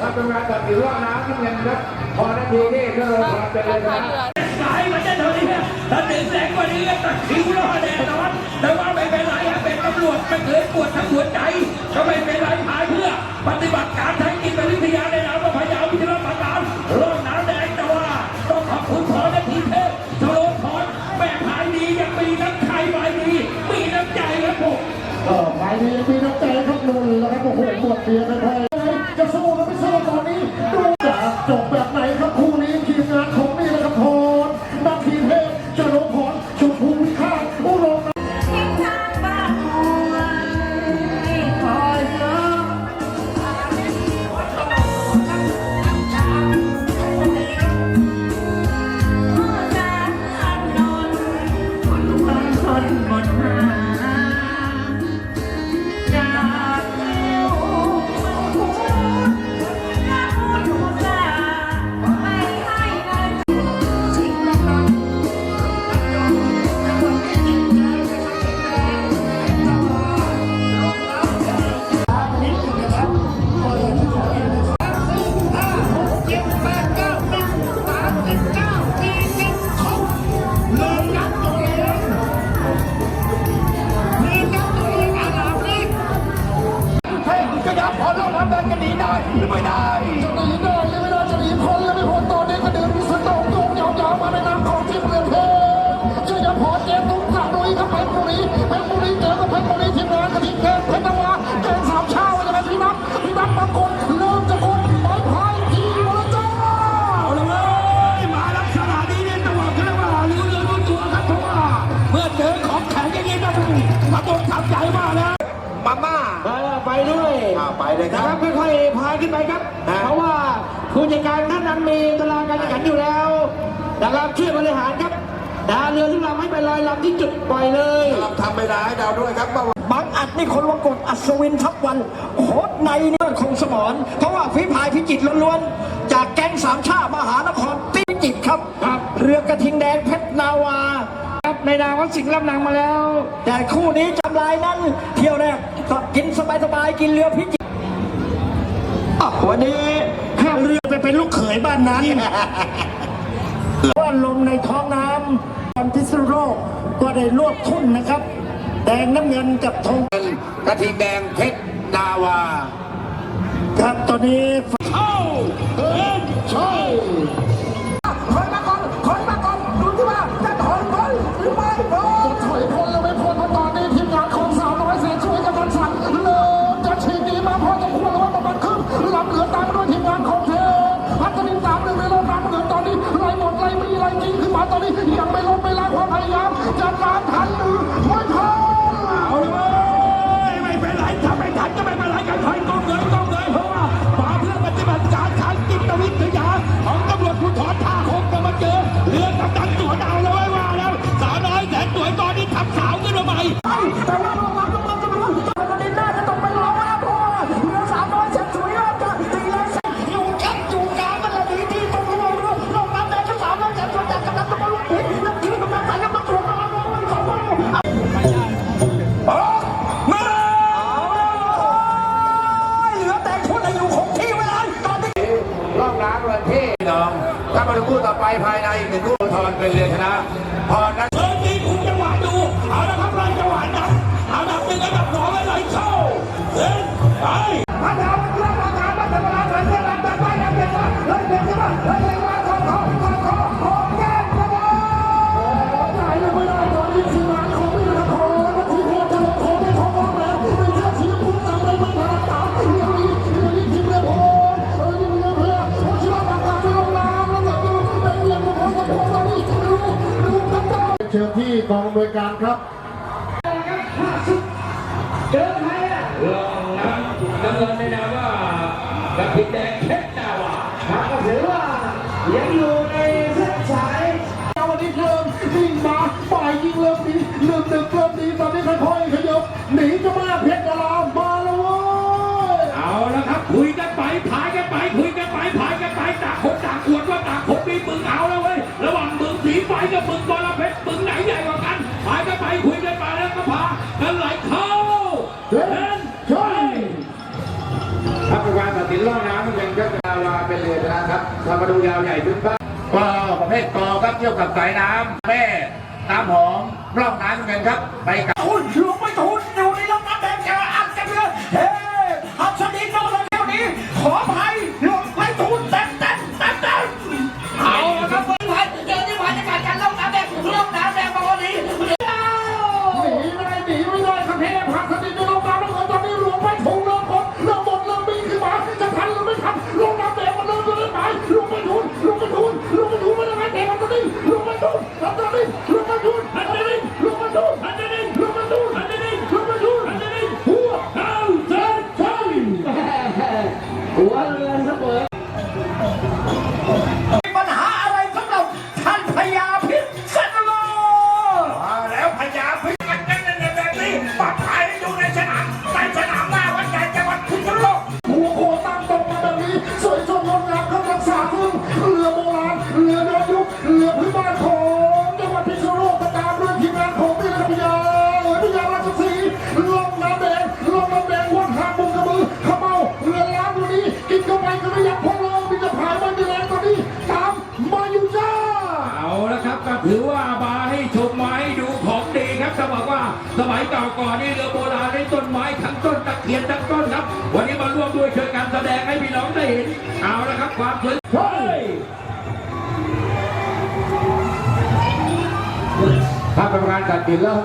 ถ้าทำงานตัดสินว่าน้ำที่เงินนะพอนาทีนี้ก็เลยทำเป็นเลยครัะสายมันจะเท่านี้ถ้าถึงแสงกว่านี้ก็ตัดคิวรอแดดนะวันแต่ว่าไม่เป็นไรครับเป็นตำรวจไม่เคยปวดทั้งหัวใจก็ไม่เป็นไรหายเพื่อปฏิบัติการไทย จะหนีได้หรือไม่ได้ ไปเลยครับค่อยๆพายขึ้นไปครับเพราะว่าผู้จัดการท่านนั้นมีตารางการแข่งขันอยู่แล้วนะครับช่วยบริหารครับดาเรือทุเราให้ไปลอยลำที่จุดปล่อยเลยทำไปได้ดาวด้วยครับบางอัดนี่คนวงกฏอัศวินทับวันโคตรในเรื่องของสมรเพราะว่าฝีพายพิจิตรล้วนๆ จากแก๊งสามชาติมหานครพิจิตรคครับ เรือกระทิงแดงเพชรนาวา นางวัดสิงห์ลำบนางมาแล้ว แต่คู่นี้จำลายนั้น เที่ยวแรกก็กินสบายๆกินเรือพิจิตรวันนี้ข้าเรือไปเป็นลูกเขยบ้านนั้นว่าลมในท้องน้ำกันพิสุโรกก็ได้รวบทุ่นนะครับ แดงน้ำเงินกับทองกระทิงแดงเพชรดาวา ครับตอนนี้เข้า กองอำนการครับเดินไปลองน้ำำเงินในนามว่ากระพริบแดงเพชรดาวาครัก็ถือว่ายังดูในเส้นสายวันนี้เริ่มยิมาฝ่ายยิงเริ่มดีหนึ่งหนึ่งเริ่มดีตอนนี้ค่อยๆขยบหนีจะมาเพชรดารามาแล้วเว้ยเอาละครับคุยกันไปผายกันไปคุย ไหลเข้าเด่นช่วยครับประวัรตัดสินล่องน้ำเป็นเจ้าดาวเป็นเรือนะครับทำมาดูยาวใหญ่ขึ้นบ้างปอประเภทปอครับเกี่ยวกับสายน้ำแม่น้ำหอมร่องน้ำเป็นครับไปกับโอ้ยเชือไม่ถูก ล ละครับก็ถือว่ามาให้ชมมาให้ดูของดีครับจะบอกว่าสมัยเก่าก่อนนี่เรือโบราณในต้นไม้ทั้งต้นตะเคียนทั้งต้นครับ วันนี้มาร่วมด้วยช่วยกันแสดงให้พี่น้องได้เห็นเอาละครับความสวยเฮ้ยถ้ากรรมการตัดสินเรื่อง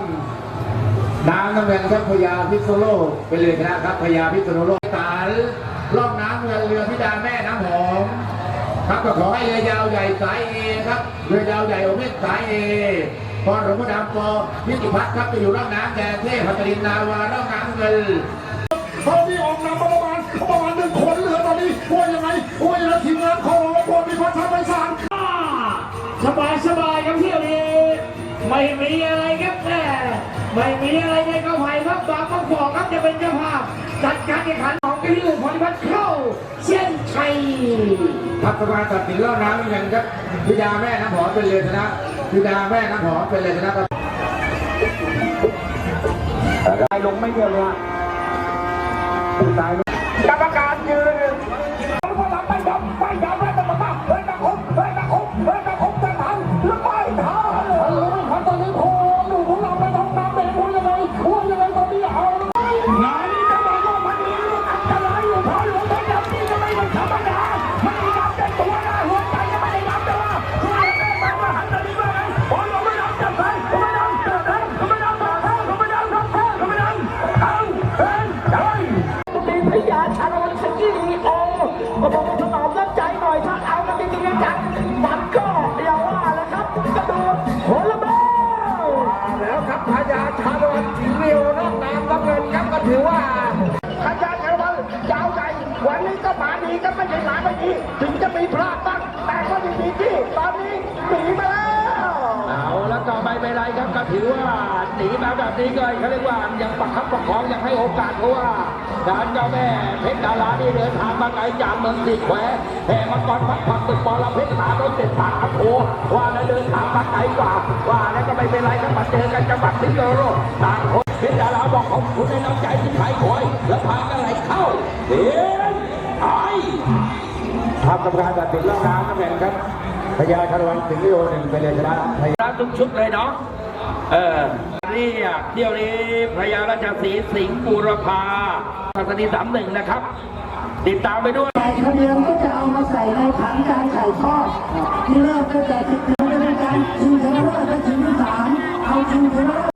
น้ำน้ำเงินครับพญาพิษณุโลกเป็นเรือชนะครับพญาพิษณุโลกสารล่องน้ำเงินเรือพิดาแม่น ครับก็ขอให้เรือยาวใหญ่สายเอครับเรือยาวใหญ่โอเมกสายเอพรหลวงพ่อดำปอพิจิพัฒน์ครับจะอยู่ร่องน้ำแดงเทพพัตรินนาวาร่องน้ำเงินตอนนี้ออกนำมาประมาณประมาณหนึ่งคนเหลือตอนนี้ว่ายังไงว่ายังไงทีมงานของหลวงพ่อมีพัฒน์ไพศาลสบายสบายครับเที่ยวนี้ไม่มีอะไรครับแม่ไม่มีอะไรในกระไผ่ครับบางกระบอกครับจะเป็นเจ้าภาพจัดการแข่งขันของพี่ลูกพรพัฒน์เข้าเส้นชั ยครับกรรมการตัดสินล่องน้ำน้ำเงินครับพิดาแม่น้ำหอมเป็นเรือชนะพิดาแม่น้ำหอมเป็นเรือชนะครับกรรมการยืน ถึงจะมีพลาดบ้างแต่ก็ยังมีที่ตอนนี้หนีมาแล้วเอาแล้วก็ไม่เป็นไรครับก็ถือว่าหนีมาแบบนี้ก็เขาเรียกว่ายังประคับประคองยังให้โอกาสเพราะว่าดานเจ้าแม่เพชรดารานี่เดินทางมาไกลจากเมืองสีแควแห่มังกรพักผักตึกปอลเพชรหาโดนเจ็ดปากอัโพว่าแล้วเดินทางมาไกลกว่า ว่าแล้วก็ไม่เป็นไรครับมาเจอกันจังหวัดสิงห์โลกต่างคนเพชรดาราบอกขอบคุณในน้ำใจที่ไทยคอยแล้วพากันไหลเข้าเฮ้ยไอ้ ครับกรรมการตัดสินล่องน้ำน้ำเงินครับพญาชาลวันสิงห์เรียวหนึ่งเป็นเรือชนะพญาร้านทุกชุดเลยเนาะเออเรียกเที่ยวนี้พระยาราชสีห์สิงห์บูรพาพัฒนีสามหนึ่งนะครับ ติดตามไปด้วยใส่ทะเบียนก็จะเอามาใส่ในถังการไข่ทอดที่เริ่มตั้งแต่สิบเดือนเป็นการชิงชนะเลิศและชิงที่สามเอาชิงชนะเลิศ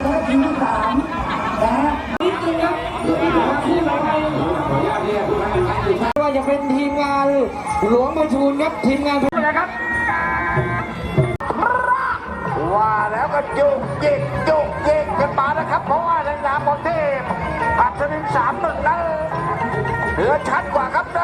หลวงประชูนครับทีมงานนะครับ ว่าแล้วก็โยกเยกโยกเยกกันมานะครับ เพราะว่าในนามของเทพหัสดินสามหนึ่งนั้นเหลือชัดกว่าครับนะ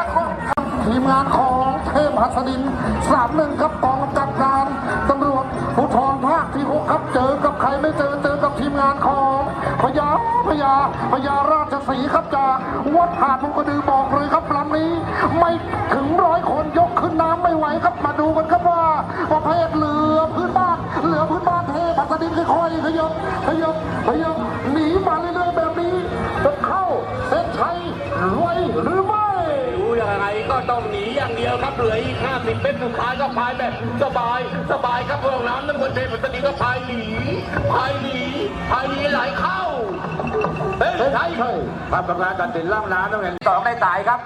คน ทีมงานของเทพหัสดินสามหนึ่งครับกองกำกับการตำรวจภูธรภาคที่หกครับเจอกับใครไม่เจอเจอกับทีมงานของพญาพญาพญาราชสีครับจากวัดหาดมุกกระดือบอกเลยครับลำนี้ไม่ถึงร้อยคนยกขึ้นน้ำไม่ไหวครับมาดูกันครับว่าประเภทเรือพื้นบ้านเรือพื้นบ้านเทพหัสดินค่อยๆขยับขยับขยับหนีมา ต้องหนีอย่างเดียวครับเหลืออีก50เมตรสุดท้ายก็พายแบบสบายสบายครับร่องน้ำน้ำเงินเทพตนีก็พายหนีพายหนีพายหนีไหลเข้าเฮ้ยไทยครับกรรมการตัดสินล่องน้ำน้ำเงินสองในสายครับ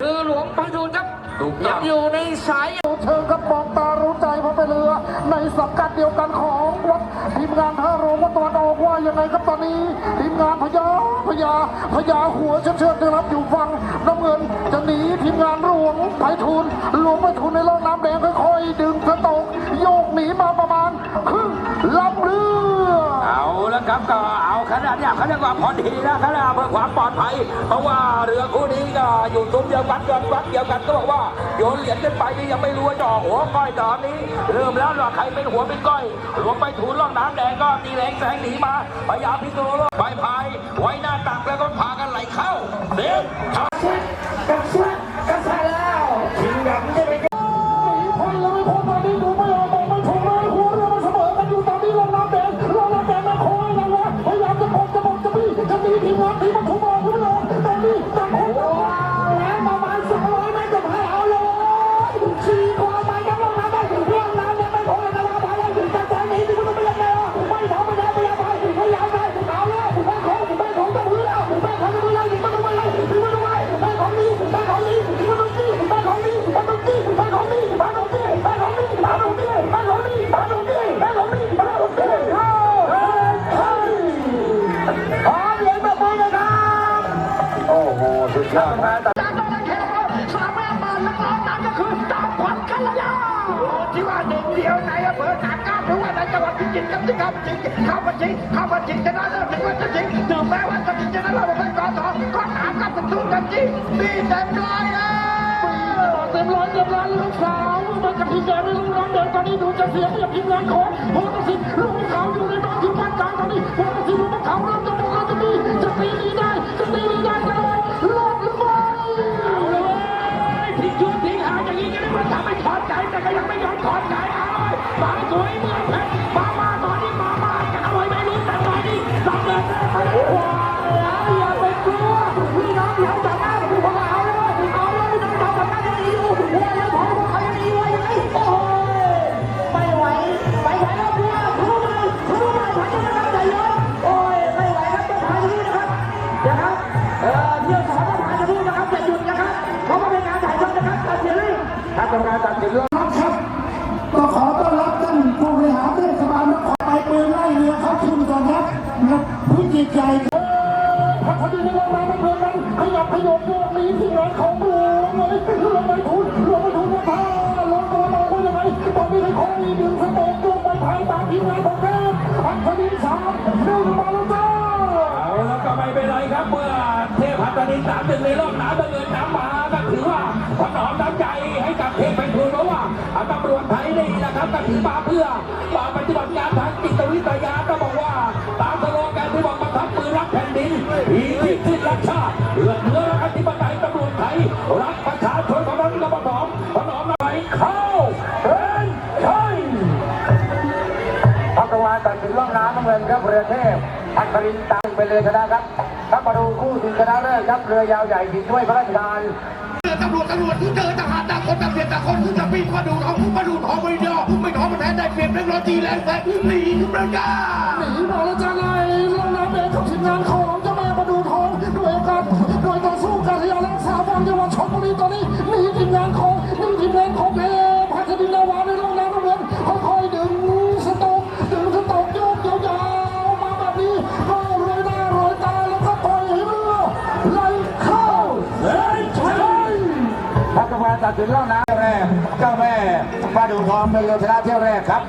คือหลวงพระดูลครับถูกต้ยัองงอยู่ในสายเชิงครับมองตารู้ใจเพราะเป็นเรือในสังกัดเดียวกันของ ตะวันออกว่ายังไงครับตอนนี้ทีมงานพญาพญาพญาหัวเชิดเชิดนะครับอยู่ฝั่งน้ำเงินจะหนีทีมงานหลวงไพฑูรย์หลวงไพฑูรย์ในร่องน้ำแดงค่อยๆดึงกระตกโยกหนีมาประมาณครึ่งลำเรือเอ แล้วครับก็เอาขนาดนี้เขาเรียกว่าพอดีนะเขาเรียกว่าเพื่อความปลอดภัย เพราะว่าเรือคู่นี้ก็อยู่ซุ้มเดียวกันกันวัดเดียวกันก็บอกว่าโยนเหรียญขึ้นไปนี่ยังไม่รู้ว่าจะออกหัวก้อยตอนนี้เริ่มแล้วว่าใครเป็นหัวเป็นก้อยหลวงไปถูนล่องน้ำแดงก็ตีแรงแสงหนีมาพยายามพิจารณาไปพายไว้หน้าตักแล้วก็พากันไหลเข้าเด็กกระแสกระแส โหสุดยอดนะจากนั้นแค่สามแม่บ้านักร้องนั้นก็คือตามขวัญกัลยาที่ว่าหนึ่งเดียวในอำเภอตากาหรือว่าในจังหวัดพิจิตรครับที่เข้ามาจริงข้ามาจริงข้ามาจริงชนะเลิศหรือว่าจะจริงถึงแม้ว่าจะจริงชนะเลิศเป็นกอสอก็ถามกับทุกกันจริงมีเต็มร้อยแล้วเต็มร้อยเต็มร้อยลูกสาวมันกับพี่แกไม่รู้น้องเดินตอนนี้ดูจะเสียเปรียบทีมงานของโพธิ์สิทธิ์ลูกเขาอยู่ในตอนที่ปันกลางตอนนี้โพธิ์สิทธิ์ลูกเขาเริ่ม ก็ยังไม่ยอมถอดใจเอาเลยบางสวยเมืองเพช ดึงสมองโยกไปภายตามทีมงานของแกพัฒนีสามหนึ่งมาแล้วจ้าเอาแล้วก็ไม่เป็นไรครับเมื่อเทพหัตถนินสามหนึ่งในรอบหน้ำบังเอิญน้ำมาก็ถือว่าถนอมน้ำใจให้กับเทพไปทูลเพราะว่าตำรวจไทยนี่นะครับก็ถือมาเพื่อมาปฏิบัติการทางจิตวิทยาก็บอกว่าตามสโลแกนที่บอกมาทับปืนรักแผ่นดินอีที่สิ้นรักชาติ ครับเรือเทพพัชรินตังเป็นเรือชนะครับครับมาดูคู่ชิงชนะเลิศครับเรือยาวใหญ่ดินด้วยพระราชทานเจอตำรวจตำรวจเจอทหารต่างคนต่างเสียต่างคนต่จะปีมาดูเขามาดูท้องไม่ยอไม่ท้องมาแทนได้เปรียบเรื่องรถจีแรงแซงหนีขึ้นมาจ้าหนีบอกแล้วจ้าไงลย ตัดสินล่องน้ำแรกเจ้าแม่มาดูทองเป็นเรือชนะเที่ยวแรกครับ